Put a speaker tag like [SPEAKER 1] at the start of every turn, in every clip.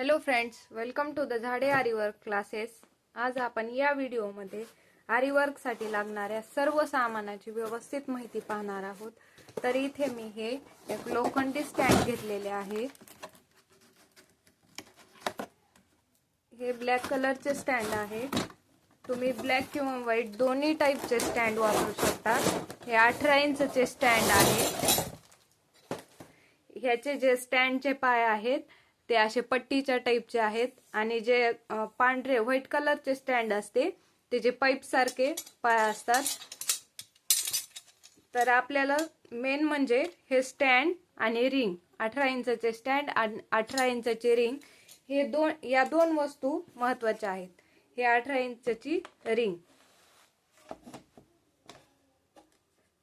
[SPEAKER 1] Hello friends welcome to the Zade aari work classes आज आपण या व्हिडिओमध्ये आरीवर्कसाठी लागणाऱ्या सर्व सामानाची व्यवस्थित माहिती पाहणार आहोत. तर इथे मी हे एक लोखंडी स्टँड घेतलेले आहे. हे ब्लॅक कलरचे स्टँड आहे. तुम्ही ब्लॅक किंवा व्हाईट दोन्ही टाईपचे स्टँड वापरू शकता. हे अठरा इंचचे स्टँड आहे. ह्याचे जे स्टँडचे पाय आहेत ते असे पट्टीच्या टाईपचे आहेत. आणि जे पांढरे व्हाईट कलरचे स्टँड असते ते जे पाईप सारखे पाय असतात. तर आपल्याला मेन म्हणजे हे स्टँड आणि रिंग अठरा इंचाचे स्टँड अठरा इंचाचे रिंग हे दोन या दोन वस्तू महत्त्वाच्या आहेत. हे अठरा इंचची रिंग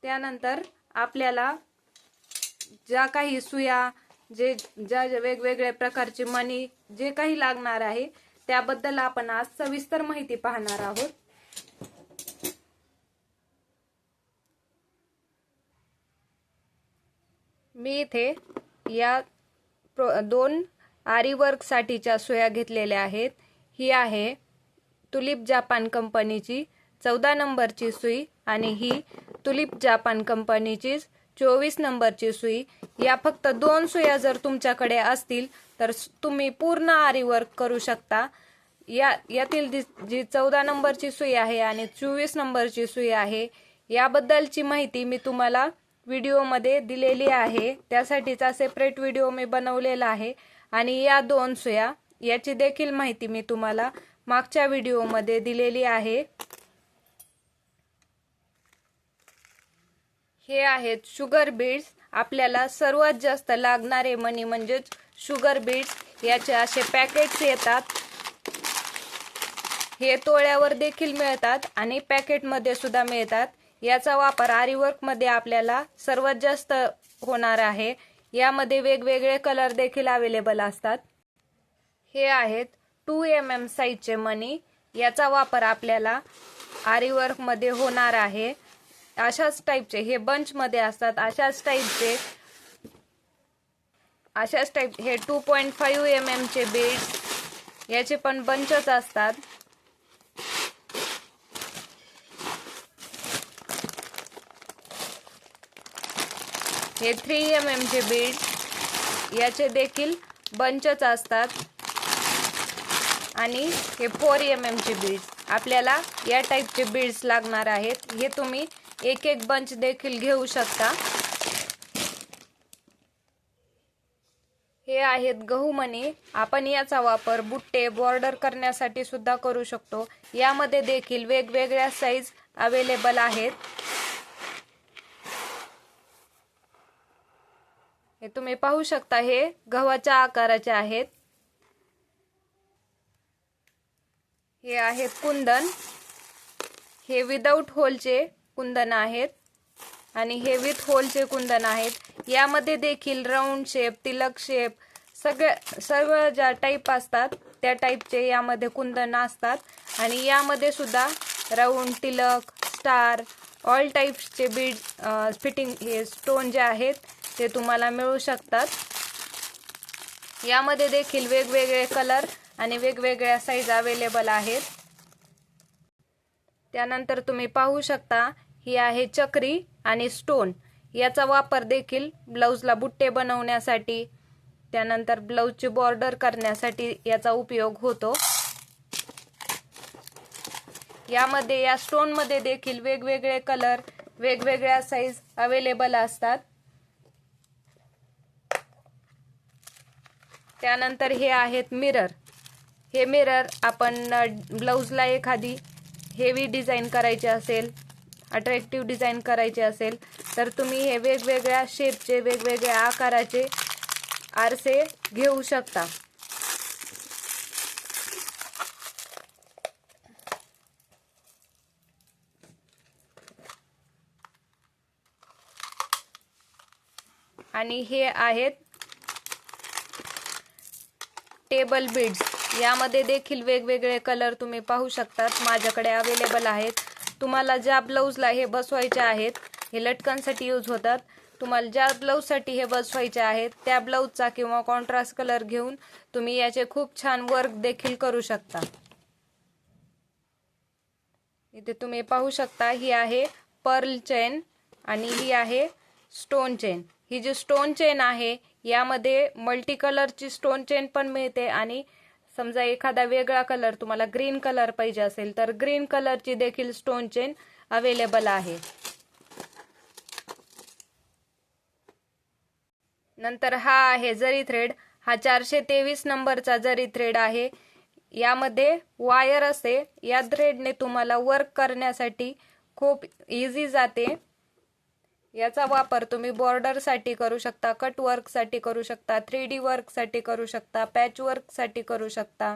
[SPEAKER 1] त्यानंतर आपल्याला ज्या काही सुया जे ज्या ज्या वेगवेगळ्या प्रकारचे मणी जे काही लागणार आहे त्याबद्दल आपण आज सविस्तर माहिती पाहणार आहोत. मी इथे या दोन आरी वर्कसाठीच्या सोया घेतलेल्या आहेत. ही आहे तुलिप जापान कंपनीची चौदा नंबरची सुई आणि ही तुलिप जापान कंपनीचीच चोवीस नंबरची सुई. या फक्त दोन सुया जर तुमच्याकडे असतील तर तुम्ही पूर्ण आरी वर्क करू शकता. या यातील जी- जी चौदा नंबरची सुई आहे आणि चोवीस नंबरची सुई आहे याबद्दलची माहिती मी तुम्हाला व्हिडिओमध्ये दिलेली आहे. त्यासाठीचा सेपरेट व्हिडिओ मी बनवलेला आहे. आणि या दोन सुया याची देखील माहिती मी तुम्हाला मागच्या व्हिडिओमध्ये दिलेली आहे. हे आहेत शुगर बीड्स. आपल्याला सर्वात जास्त लागणारे मनी म्हणजेच शुगर बीड्स. याचे असे पॅकेट्स येतात. हे तोळ्यावर देखील मिळतात आणि पॅकेटमध्ये सुद्धा मिळतात. याचा वापर आरीवर्कमध्ये आपल्याला सर्वात जास्त होणार आहे. यामध्ये वेगवेगळे कलर देखील अवेलेबल असतात. हे आहेत टू एम एम साईजचे मनी. याचा वापर आपल्याला आरीवर्कमध्ये होणार आहे. अशाच टाईपचे हे बंचमध्ये असतात. अशाच टाईपचे अशाच टाईप हे टू पॉईंट फाईव्ह एम एमचे बीड्स याचे पण बंचच असतात. हे थ्री एम एमचे बीड याचे देखील बंचच असतात. आणि हे फोर एम एमचे बीड्स आपल्याला या टाईपचे बीड्स लागणार आहेत. हे तुम्ही एक एक बंच देखील घेऊ शकता. हे आहेत गहू मणी. आपण याचा वापर बुट्टे बॉर्डर करण्यासाठी सुद्धा करू शकतो. यामध्ये देखील वेगवेगळ्या साईज अवेलेबल आहेत. हे तुम्ही पाहू शकता हे गव्हाच्या आकाराचे आहेत. हे आहेत कुंदन. हे विदाऊट होलचे कुंदन आहेत आणि हे विथ होलचे कुंदन आहेत. यामध्ये देखील राऊंड शेप तिलक शेप सगळ्या सर्व ज्या टाईप असतात त्या टाईपचे यामध्ये कुंदन असतात. आणि यामध्ये सुद्धा राऊंड तिलक स्टार ऑल टाईप्सचे बीड फिटिंग हे स्टोन जे आहेत ते तुम्हाला मिळू शकतात. यामध्ये देखील वेगवेगळे कलर आणि वेगवेगळ्या साईज अवेलेबल आहेत. त्यानंतर तुम्ही पाहू शकता ही आहे चक्री आणि स्टोन. याचा वापर देखील ब्लाऊजला बुट्टे बनवण्यासाठी त्यानंतर ब्लाऊजची बॉर्डर करण्यासाठी याचा उपयोग होतो. यामध्ये या स्टोनमध्ये देखील वेगवेगळे कलर वेगवेगळ्या साईज अवेलेबल असतात. त्यानंतर हे आहेत मिरर हे मिरर आपण ब्लाऊजला एखादी हेवी डिझाईन करायची असेल अट्रॅक्टिव्ह डिझाईन करायचे असेल तर तुम्ही हे वेगवेगळ्या शेपचे वेगवेगळ्या आकाराचे आरसे घेऊ शकता. आणि हे आहेत टेबल बीड्स यामध्ये देखील वेगवेगळे कलर तुम्ही पाहू शकतात. माझ्याकडे अवेलेबल आहेत. तुम्हाला ज्या ब्लाऊजला हे बसवायचे आहेत हे लटकनसाठी यूज होतात. तुम्हाला ज्या ब्लाऊजसाठी हे बसवायचे आहेत त्या ब्लाऊजचा किंवा कॉन्ट्रास्ट कलर घेऊन तुम्ही याचे खूप छान वर्क देखील करू शकता. इथे तुम्ही पाहू शकता ही आहे पर्ल चेन आणि ही आहे स्टोन चेन ही जी स्टोन चेन आहे यामध्ये मल्टी कलरची स्टोन चेन पण मिळते आणि समजा एखादा वेगळा कलर तुम्हाला ग्रीन कलर पाहिजे असेल तर ग्रीन कलरची देखील स्टोन चेन अवेलेबल आहे. नंतर हा आहे जरी थ्रेड हा चारशे तेवीस नंबरचा जरी थ्रेड आहे. यामध्ये वायर असते या थ्रेडने तुम्हाला वर्क करण्यासाठी खूप इझी जाते. याचा वापर तुम्ही बॉर्डरसाठी करू शकता कट वर्कसाठी करू शकता थ्री डी वर्कसाठी करू शकता पॅच वर्कसाठी करू शकता.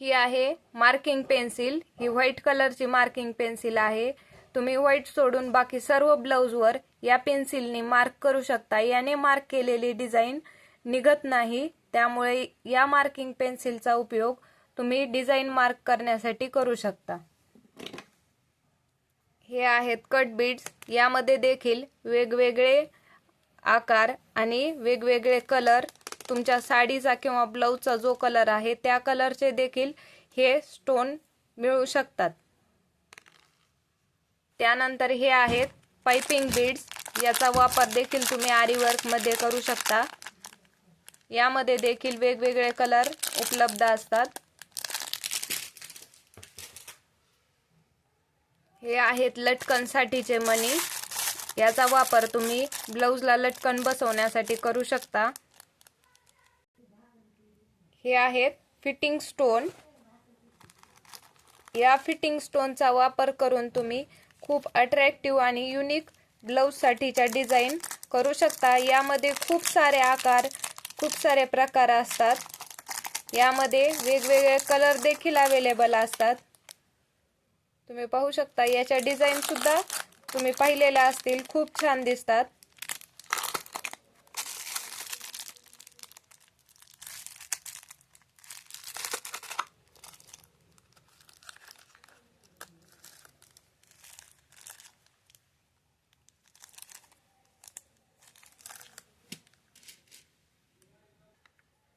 [SPEAKER 1] ही आहे मार्किंग पेन्सिल. ही व्हाईट कलरची मार्किंग पेन्सिल आहे. तुम्ही व्हाईट सोडून बाकी सर्व ब्लाऊजवर या पेन्सिलने मार्क करू शकता. याने मार्क केलेली डिझाईन निघत नाही. त्यामुळे या मार्किंग पेन्सिलचा उपयोग तुम्ही डिझाईन मार्क करण्यासाठी करू शकता. हे आहेत कट बीड्स यामध्ये देखील वेगवेगळे आकार आणि वेगवेगळे कलर तुमच्या साडीचा किंवा ब्लाऊजचा जो कलर आहे त्या कलरचे देखील हे स्टोन मिळू शकतात. त्यानंतर हे आहेत पाइपिंग बीड्स याचा वापर देखील तुम्ही आरीवर्कमध्ये करू शकता. यामध्ये देखील वेगवेगळे कलर उपलब्ध असतात. हे आहेत लटकनसाठीचे मणी. याचा वापर तुम्ही ब्लाऊजला लटकन बसवण्यासाठी करू शकता. हे आहेत फिटिंग स्टोन. या फिटिंग स्टोनचा वापर करून तुम्ही खूप अट्रॅक्टिव्ह आणि युनिक ब्लाऊजसाठीच्या डिझाईन करू शकता. यामध्ये खूप सारे आकार खूप सारे प्रकार असतात. यामध्ये वेगवेगळे कलर देखील अवेलेबल असतात. तुम्ही पाहू शकता याच्या डिझाईन सुद्धा तुम्ही पाहिलेल्या असतील. खूप छान दिसतात.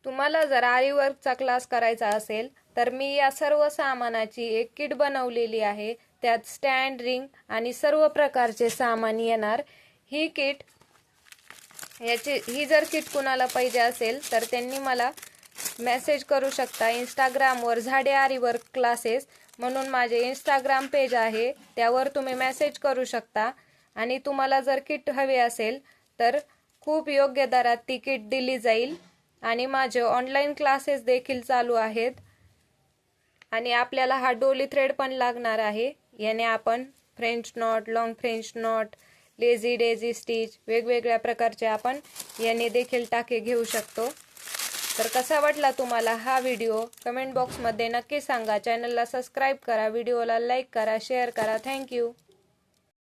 [SPEAKER 1] तुम्हाला जर आरी वर्कचा क्लास करायचा असेल तर मी या सर्व सामानाची एक किट बनवलेली आहे. त्यात स्टँड रिंग आणि सर्व प्रकारचे सामान येणार. ही किट याची ही जर किट कुणाला पाहिजे असेल तर त्यांनी मला मेसेज करू शकता. इंस्टाग्रामवर झाडे आरीवर क्लासेस म्हणून माझे इंस्टाग्राम पेज आहे. त्यावर तुम्ही मेसेज करू शकता. आणि तुम्हाला जर किट हवे असेल तर खूप योग्य दरात ती किट दिली जाईल. आणि माझे ऑनलाईन क्लासेस देखील चालू आहेत. आणि आपल्याला हा डोली थ्रेड पण लागणार आहे. याने आपण French knot long French knot lazy daisy stitch वेगवेगळ्या प्रकारचे आपण याने देखील टाके घेऊ शकतो. तर कसा वाटला तुम्हाला हा व्हिडिओ कमेंट बॉक्समध्ये नक्की सांगा. चॅनलला सबस्क्राईब करा व्हिडिओला लाईक करा शेअर करा. थँक्यू